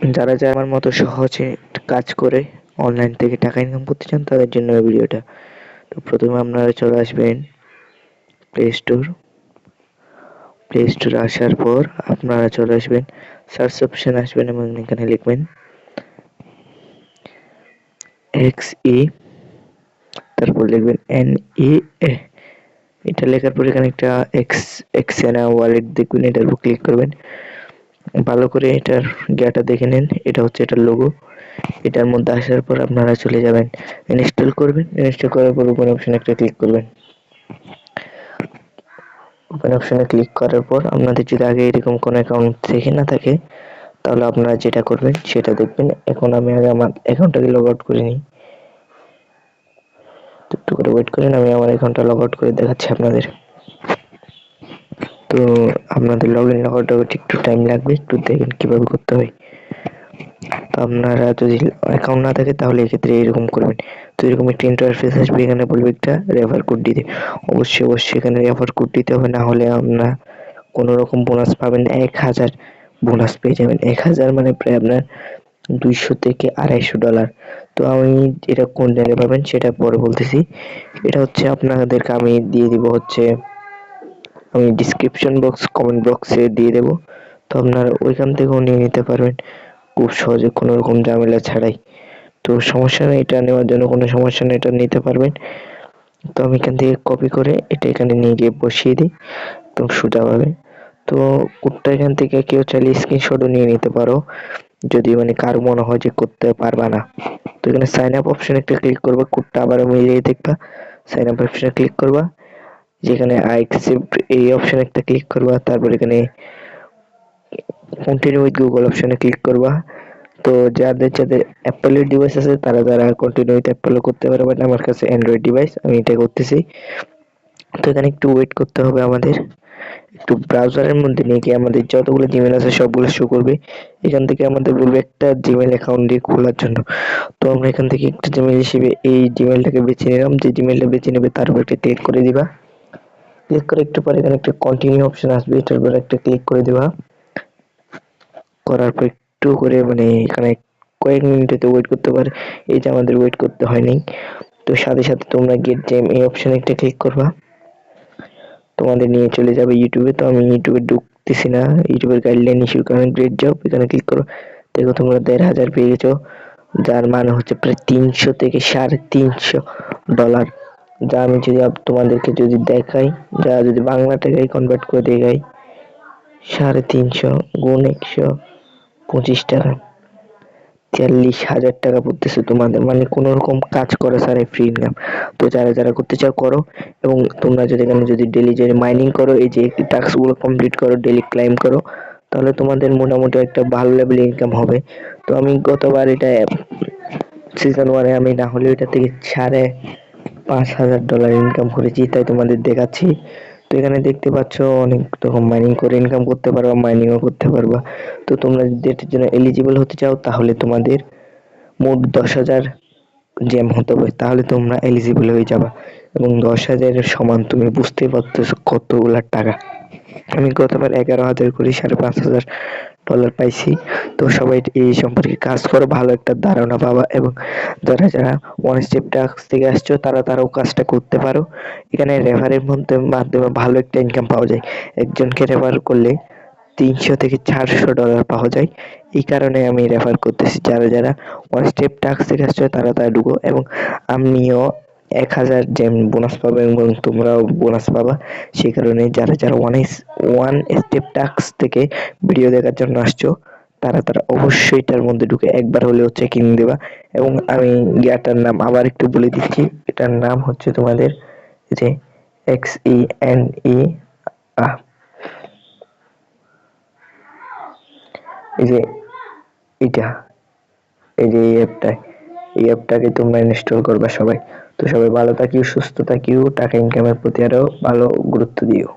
যারা যারা আমার মতো সহজে কাজ করে অনলাইন থেকে টাকা ইনকাম করতে চান, তাদের জন্য এই ভিডিওটা তো প্রথমে আপনারা চলে আসবেন প্লে স্টোর প্লে স্টোরে আসার পর আপনারা চলে আসবেন সার্চ অপশন আসবেন এবং এখানে লিখবেন এক্স ই তারপর লিখবেন এন ই এ এটা লেখার পর এখানে একটা এক্স এক্সেনা ওয়ালেট দেখবেন, এটার উপর ক্লিক করবেন। ভালো করে এটার গিয়াটা দেখে নেন। এটা হচ্ছে এটার লোগো এটার মধ্যে আসার পর আপনারা চলে যাবেন। ইনস্টল করবেন। ইনস্টল করার পর ওপেন অপশনে একটা ক্লিক করবেন। ওপেন অপশনে ক্লিক করার পর আপনাদের যদি আগে এরকম কোনো অ্যাকাউন্ট থেকে না থাকে, তাহলে আপনারা যেটা করবেন, সেটা দেখবেন। এখন আমি আগে আমার অ্যাকাউন্টটাকে লগ আউট করে নিই। একটু করে ওয়েট করেন, আমি আমার অ্যাকাউন্টটা লগ আউট করে দেখাচ্ছি আপনাদের। তো আপনাদের লগ ইন আউট একটু টাইম লাগবে, একটু দেখেন কীভাবে করতে হয়। তো আপনারা যদি অ্যাকাউন্ট না থাকে, তাহলে এক্ষেত্রে এরকম করবেন। তো এরকম একটা ইন্টারফেস আসবে, এখানে বলবে একটা রেফার কোড দিতে। অবশ্যই অবশ্যই এখানে রেফার কোড দিতে হবে, না হলে আপনার কোনো রকম বোনাস পাবেন এক হাজার। বোনাস পেয়ে যাবেন। এক হাজার মানে প্রায় আপনার দুইশো থেকে আড়াইশো ডলার তো আমি এটা কোন জায়গায় পাবেন, সেটা পরে বলতেছি। এটা হচ্ছে আপনাদেরকে আমি দিয়ে দিব হচ্ছে আমি ডিসক্রিপশন বক্স কমেন্ট বক্সে দিয়ে দেব। তো আপনারা ওইখান থেকেও নিয়ে নিতে পারবেন। খুব সহজে কোনো রকম ঝামেলা ছাড়াই। তো সমস্যা নেই, এটা নেওয়ার জন্য কোনো সমস্যা নেই, এটা নিতে পারবেন। তো আমি এখান থেকে কপি করে এটা এখানে নিয়ে গিয়ে বসিয়ে দিই। একদম সোজাভাবে। তো কোডটা এখান থেকে কেউ চাইলে স্ক্রিনশটও নিয়ে নিতে পারো। যদি মানে কার মনে হয় যে করতে পারবা না। তো এখানে সাইন আপ অপশনে একটা ক্লিক করবা কোডটা আবার মিলিয়ে দেখবা। সাইন আপ অপশনে ক্লিক করবা। যেখানে আই অ্যাকসেপ্ট এই অপশনে একটা ক্লিক করবা, তারপর এখানে কন্টিনিউ উইথ গুগল অপশনে ক্লিক করবা। তো যাদের যাদের অ্যাপেলের ডিভাইস আছে, তারা তারা কন্টিনিউ উইথ অ্যাপেলও করতে পারে বাট আমার কাছে অ্যান্ড্রয়েড ডিভাইস আমি এটা করতেছি। তো এখানে একটু ওয়েট করতে হবে আমাদের। একটু ব্রাউজারের মধ্যে নিয়ে গিয়ে আমাদের যতগুলো জিমেল আছে, সবগুলো শো করবে। এখান থেকে আমাদের বলবে একটা জিমেল অ্যাকাউন্ট দিয়ে খোলার জন্য। তো আমরা এখান থেকে একটা জিমেল হিসেবে এই জিমেলটাকে বেছে নিলাম। যে জিমেলটা বেছে নেবে, তার উপর একটা ক্লিক করে দিবা। ক্লিক করে একটু পরে এখানে একটা কন্টিনিউ অপশন আসবে, এটার উপর একটা ক্লিক করে দিবা। করার পর একটু করে মানে এখানে কয়েক মিনিটেতে ওয়েট করতে পারে। এই যে আমাদের ওয়েট করতে হয়নি। তো সাথে সাথে তোমরা গেট জেম এই অপশনে একটা ক্লিক করবা। তোমাদের নিয়ে চলে যাবে ইউটিউবে তো আমি ইউটিউবে ঢুকতেছি না। ইউটিউবের গাইডলাইন ইস্যু কারণ গ্রেড জব এখানে ক্লিক করো। দেখো তোমরা দেড় হাজার পেয়ে গেছো। যার মানে হচ্ছে প্রায় তিনশো থেকে সাড়ে তিনশো ডলার যা আমি যদি তোমাদেরকে যদি দেখাই, যা যদি বাংলা টাকায় কনভার্ট করে দেখাই সাড়ে তিনশো গুণ একশো পঁচিশ টাকা। চল্লিশ হাজার টাকা পড়তেছে তোমাদের। মানে কোনো রকম কাজ করা ছাড়াই ফ্রি ইনকাম তো যারা যারা করতে চাও, করো। এবং তোমরা যদি এখানে যদি ডেলি যদি মাইনিং করো, এই যে টাস্কগুলো কমপ্লিট করো ডেলি ক্লাইম করো, তাহলে তোমাদের মোটামুটি একটা ভালো লেভেল ইনকাম হবে। তো আমি গতবার এটা সিজন ওয়ানে আমি না হলে এটা থেকে সাড়ে পাঁচ হাজার ডলার ইনকাম করেছি, তাই তোমাদের দেখাচ্ছি। তো এখানে দেখতে পাচ্ছ অনেক রকম মাইনিং করে ইনকাম করতে পারবা মাইনিংও করতে পারবা। তো তোমরা যদি এটার জন্য এলিজিবল হতে চাও, তাহলে তোমাদের মোট দশ হাজার জ্যাম হতে হবে, তাহলে তোমরা এলিজিবল হয়ে যাবা। এবং দশ হাজারের সমান তুমি বুঝতে পারতেছো কতগুলা টাকা। আমি গতবার এগারো হাজার করে, সাড়ে পাঁচ হাজার। ডলার পাইছি। তো সবাই এই সম্পর্কে কাজ করো, ভালো একটা ধারণা পাবা এবং যারা যারা ওয়ান স্টেপ টাস্ক থেকে আসছো, তারা, তারাও কাজটা করতে পারো। এখানে রেফারের মধ্যে, মাধ্যমে ভালো একটা ইনকাম পাওয়া যায়। একজনকে রেফার করলে তিনশো থেকে চারশো ডলার পাওয়া যায়। এই কারণে আমি রেফার করতেছি। যারা যারা ওয়ান স্টেপ টাস্ক থেকে আসছো, তারা তারা ঢুকো এবং আমিও এক হাজার যেমন বোনাস পাবে এবং তোমরাও বোনাস পাবা। সেই কারণে যারা যারা ওয়ান ওয়ান স্টেপ টাস্ক থেকে ভিডিও দেখার জন্য আসছো, তারা তারা অবশ্যই এটার মধ্যে ঢুকে একবার হলেও চেকিং দেবা। এবং আমি ইয়াটার নাম আবার একটু বলে দিচ্ছি। এটার নাম হচ্ছে তোমাদের যে এক্স ই এন ই এই যে এটা, এই যে এই অ্যাপটা এই অ্যাপটাকে তোমরা ইনস্টল করবা সবাই। তো সবাই ভালো থাকিও, সুস্থ থাকিও, টাকা ইনকামের প্রতি আরও ভালো গুরুত্ব দিও।